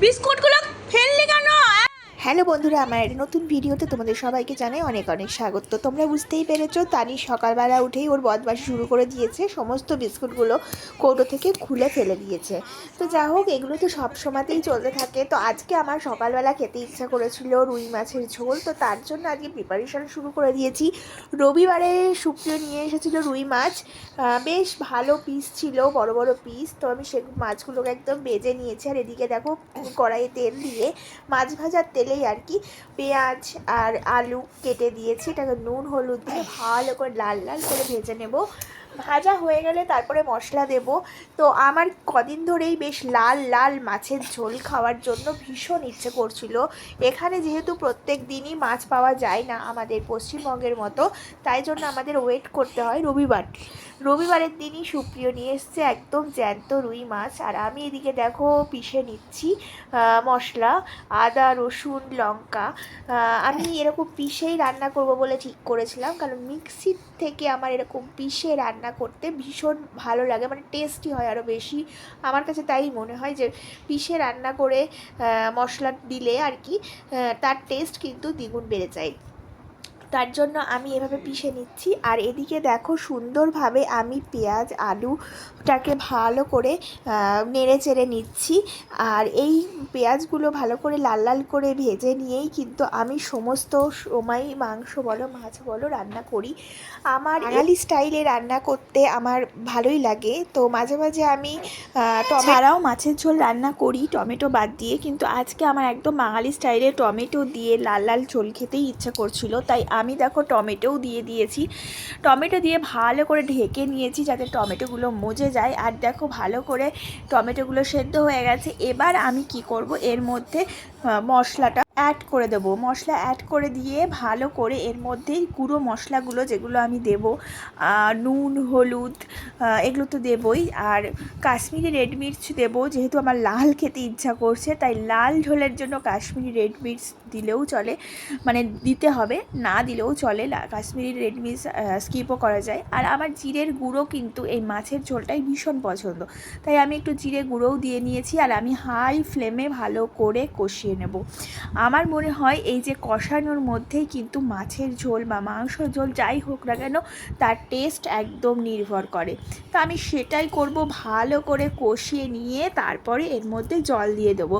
বিস্কুটগুলো ফেললি কেন হ্যালো বন্ধুরা, আমার নতুন ভিডিওতে তোমাদের সবাইকে জানাই অনেক অনেক স্বাগত। তোমরা বুঝতেই পেরেছ, তানি সকালবেলা উঠেই ওর বদমাশি শুরু করে দিয়েছে, সমস্ত বিস্কুটগুলো কৌটো থেকে খুলে ফেলে দিয়েছে। তো যা হোক, এগুলো তো সব সময়তেই চলতে থাকে। তো আজকে আমার সকালবেলা খেতে ইচ্ছা করেছিল রুই মাছের ঝোল, তো তার জন্য আজকে প্রিপারেশন শুরু করে দিয়েছি। রবিবারে সুপ্রিয় নিয়ে এসেছিল রুই মাছ। বেশ ভালো পিস ছিল, বড় বড় পিস তো আমি সে মাছগুলোকে একদম বেজে নিয়েছি। আর এদিকে দেখো, কড়াইয়ে তেল দিয়ে মাছ ভাজার তেলেই আর কি পেঁয়াজ আর আলু কেটে দিয়েছি। এটাকে নুন, হলুদ দিয়ে ভালো করে লাল লাল করে ভেজে নেব। ভাজা হয়ে গেলে তারপরে মশলা দেব। তো আমার কদিন ধরেই বেশ লাল লাল মাছের ঝোল খাওয়ার জন্য ভীষণ ইচ্ছে করছিল। এখানে যেহেতু প্রত্যেক দিনই মাছ পাওয়া যায় না আমাদের পশ্চিমবঙ্গের মতো, তাই জন্য আমাদের ওয়েট করতে হয় রবিবার। রবিবারের দিনই সুপ্রিয় নিয়ে এসছে একদম জ্যান্ত রুই মাছ। আর আমি এদিকে দেখো পিষে নিচ্ছি মশলা, আদা, রসুন লঙ্কা আমি এরকম পিষেই রান্না করব বলে ঠিক করেছিলাম, কারণ মিক্সির থেকে আমার এরকম পিষে রান্না করতে ভীষণ ভালো লাগে মানে টেস্টি হয় আরও বেশি। আমার কাছে তাই মনে হয় যে পিষে রান্না করে মশলা দিলে আর কি তার টেস্ট কিন্তু দ্বিগুণ বেড়ে যায়। তার জন্য আমি এভাবে পিষে নিচ্ছি। আর এদিকে দেখো সুন্দরভাবে আমি পেঁয়াজ আলুটাকে ভালো করে নেড়ে চেড়ে নিচ্ছি। আর এই পেঁয়াজগুলো ভালো করে লাল লাল করে ভেজে নিয়েই কিন্তু আমি সমস্ত সময় মাংস বলো মাছ বলো রান্না করি। আমার বাঙালি স্টাইলে রান্না করতে আমার ভালোই লাগে। তো মাঝে মাঝে আমি ছাড়াও মাছের ঝোল রান্না করি টমেটো বাদ দিয়ে। কিন্তু আজকে আমার একদম বাঙালি স্টাইলে টমেটো দিয়ে লাল লাল ঝোল খেতেই ইচ্ছা করছিল। তাই আমি দেখো টমেটোও দিয়ে দিয়েছি। টমেটো দিয়ে ভালো করে ঢেকে নিয়েছি যাতে টমেটোগুলো মজে যায়। আর দেখো ভালো করে টমেটোগুলো সেদ্ধ হয়ে গেছে। এবার আমি কি করব? এর মধ্যে মশলাটা অ্যাড করে দেব। মশলা অ্যাড করে দিয়ে ভালো করে এর মধ্যেই গুঁড়ো মশলাগুলো যেগুলো আমি দেব নুন, হলুদ এগুলো তো দেবই। আর কাশ্মীরি রেড মির্চ দেবো, যেহেতু আমার লাল খেতে ইচ্ছা করছে, তাই লাল ঝোলের জন্য কাশ্মীরি রেড মির্চ দিলেও চলে মানে দিতে হবে, না দিলেও চলে কাশ্মীরি রেড মির্চ স্কিপও করা যায়। আর আমার জিরের গুঁড়ো কিন্তু এই মাছের ঝোলটাই ভীষণ পছন্দ। তাই আমি একটু জিরে গুঁড়োও দিয়ে নিয়েছি, আর আমি হাই ফ্লেমে ভালো করে কষিয়ে নেব। আমার মনে হয় এই যে কষানোর মধ্যেই কিন্তু মাছের ঝোল বা মাংসর ঝোল যাই হোক না কেন, তার টেস্ট একদম নির্ভর করে। তো আমি সেটাই করব, ভালো করে কষিয়ে নিয়ে তারপরে এর মধ্যে জল দিয়ে দেবো।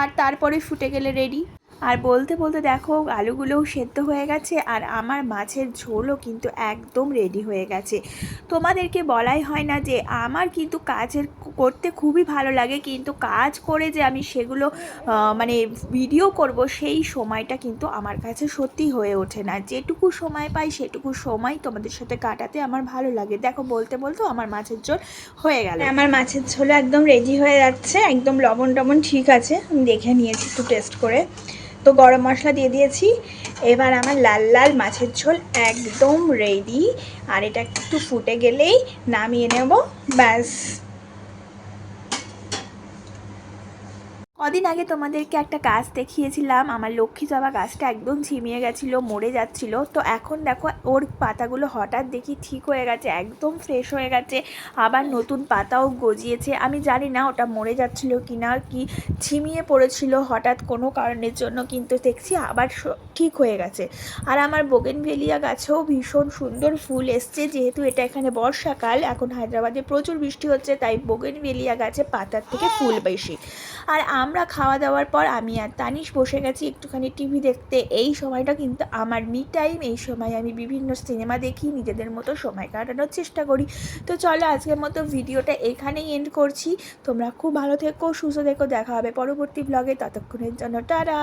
আর তারপরে ফুটে গেলে রেডি আর বলতে বলতে দেখো, আলুগুলোও সেদ্ধ হয়ে গেছে আর আমার মাছের ঝোলও কিন্তু একদম রেডি হয়ে গেছে। তোমাদেরকে বলাই হয় না যে আমার কিন্তু কাজের করতে খুবই ভালো লাগে, কিন্তু কাজ করে যে আমি সেগুলো মানে ভিডিও করব সেই সময়টা কিন্তু আমার কাছে সত্যি হয়ে ওঠে না। যেটুকু সময় পাই সেটুকু সময় তোমাদের সাথে কাটাতে আমার ভালো লাগে। দেখো, বলতে বলতেও আমার মাছের ঝোল হয়ে গেল। আমার মাছের ঝোল একদম রেডি হয়ে যাচ্ছে, একদম লবণ টবণ ঠিক আছে, আমি দেখে নিয়েছি একটু টেস্ট করে। তো গরম মশলা দিয়ে দিয়েছি। এবার আমার লাল লাল মাছের ঝোল একদম রেডি আর এটা একটু ফুটে গেলেই নামিয়ে নেব। ব্যাস। কদিন আগে তোমাদেরকে একটা গাছ দেখিয়েছিলাম। আমার লক্ষ্মী জবা গাছটা একদম ঝিমিয়ে গেছিল, মরে যাচ্ছিল। তো এখন দেখো, ওর পাতাগুলো হঠাৎ দেখি ঠিক হয়ে গেছে, একদম ফ্রেশ হয়ে গেছে। আবার নতুন পাতাও গজিয়েছে। আমি জানি না ওটা মরে যাচ্ছিল কি না কি ঝিমিয়ে পড়েছিল হঠাৎ কোনো কারণের জন্য, কিন্তু দেখছি আবার ঠিক হয়ে গেছে। আর আমার বোগেনভেলিয়া গাছেও ভীষণ সুন্দর ফুল এসছে, যেহেতু এটা এখানে বর্ষাকাল, এখন হায়দ্রাবাদে প্রচুর বৃষ্টি হচ্ছে, তাই বোগেনভেলিয়া গাছে পাতার থেকে ফুল বেশি। আর আমরা খাওয়া দাওয়ার পর আমি আর তানিশ বসে গেছি একটুখানি টিভি দেখতে। এই সময়টা কিন্তু আমার মি টাইম এই সময় আমি বিভিন্ন সিনেমা দেখি, নিজেদের মতো সময় কাটানোর চেষ্টা করি। তো চলো আজকের মতো ভিডিওটা এখানেই এন্ড করছি। তোমরা খুব ভালো থেকো, সুস্থ থেকো, দেখা হবে পরবর্তী ব্লগে ততক্ষণের জন্য, টাটা!